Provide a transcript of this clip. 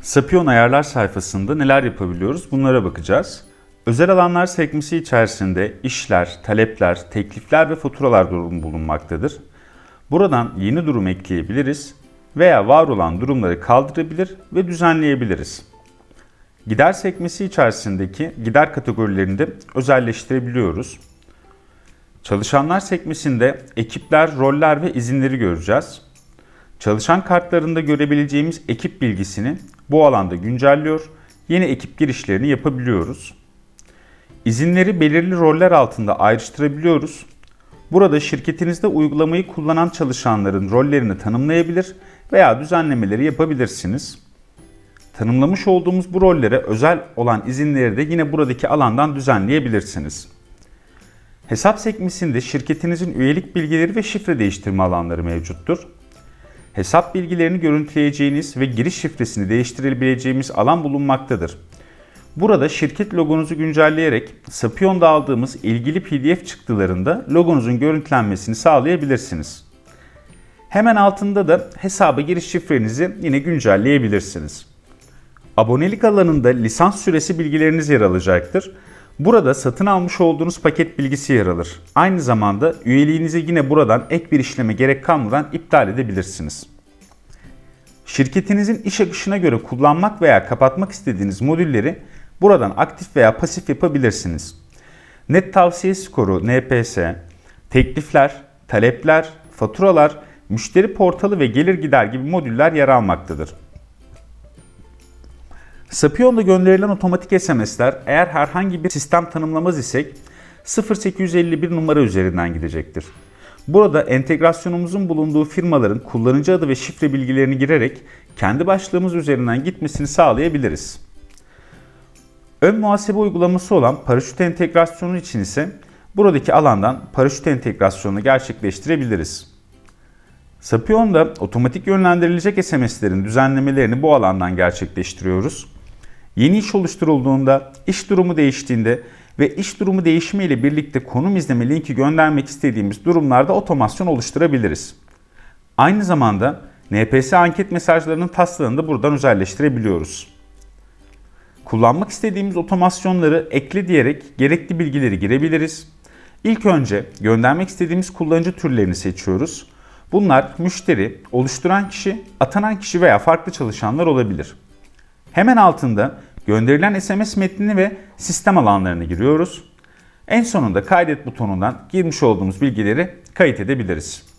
Sapion ayarlar sayfasında neler yapabiliyoruz bunlara bakacağız. Özel alanlar sekmesi içerisinde işler, talepler, teklifler ve faturalar durumu bulunmaktadır. Buradan yeni durum ekleyebiliriz veya var olan durumları kaldırabilir ve düzenleyebiliriz. Gider sekmesi içerisindeki gider kategorilerini de özelleştirebiliyoruz. Çalışanlar sekmesinde ekipler, roller ve izinleri göreceğiz. Çalışan kartlarında görebileceğimiz ekip bilgisini bu alanda güncelliyor, yeni ekip girişlerini yapabiliyoruz. İzinleri belirli roller altında ayrıştırabiliyoruz. Burada şirketinizde uygulamayı kullanan çalışanların rollerini tanımlayabilir veya düzenlemeleri yapabilirsiniz. Tanımlamış olduğumuz bu rollere özel olan izinleri de yine buradaki alandan düzenleyebilirsiniz. Hesap sekmesinde şirketinizin üyelik bilgileri ve şifre değiştirme alanları mevcuttur. Hesap bilgilerini görüntüleyeceğiniz ve giriş şifresini değiştirebileceğimiz alan bulunmaktadır. Burada şirket logonuzu güncelleyerek Sapion'da aldığımız ilgili PDF çıktılarında logonuzun görüntülenmesini sağlayabilirsiniz. Hemen altında da hesaba giriş şifrenizi yine güncelleyebilirsiniz. Abonelik alanında lisans süresi bilgileriniz yer alacaktır. Burada satın almış olduğunuz paket bilgisi yer alır. Aynı zamanda üyeliğinizi yine buradan ek bir işleme gerek kalmadan iptal edebilirsiniz. Şirketinizin iş akışına göre kullanmak veya kapatmak istediğiniz modülleri buradan aktif veya pasif yapabilirsiniz. Net tavsiye skoru NPS, teklifler, talepler, faturalar, müşteri portalı ve gelir gider gibi modüller yer almaktadır. Sapion'da gönderilen otomatik SMS'ler eğer herhangi bir sistem tanımlamaz isek 0851 numara üzerinden gidecektir. Burada entegrasyonumuzun bulunduğu firmaların kullanıcı adı ve şifre bilgilerini girerek kendi başlığımız üzerinden gitmesini sağlayabiliriz. Ön muhasebe uygulaması olan paraşüt entegrasyonu için ise buradaki alandan paraşüt entegrasyonunu gerçekleştirebiliriz. Sapion'da otomatik yönlendirilecek SMS'lerin düzenlemelerini bu alandan gerçekleştiriyoruz. Yeni iş oluşturulduğunda, iş durumu değiştiğinde ve iş durumu değişimi ile birlikte konum izleme linki göndermek istediğimiz durumlarda otomasyon oluşturabiliriz. Aynı zamanda NPS anket mesajlarının taslağını da buradan özelleştirebiliyoruz. Kullanmak istediğimiz otomasyonları ekle diyerek gerekli bilgileri girebiliriz. İlk önce göndermek istediğimiz kullanıcı türlerini seçiyoruz. Bunlar müşteri, oluşturan kişi, atanan kişi veya farklı çalışanlar olabilir. Hemen altında gönderilen SMS metnini ve sistem alanlarını giriyoruz. En sonunda kaydet butonundan girmiş olduğumuz bilgileri kayıt edebiliriz.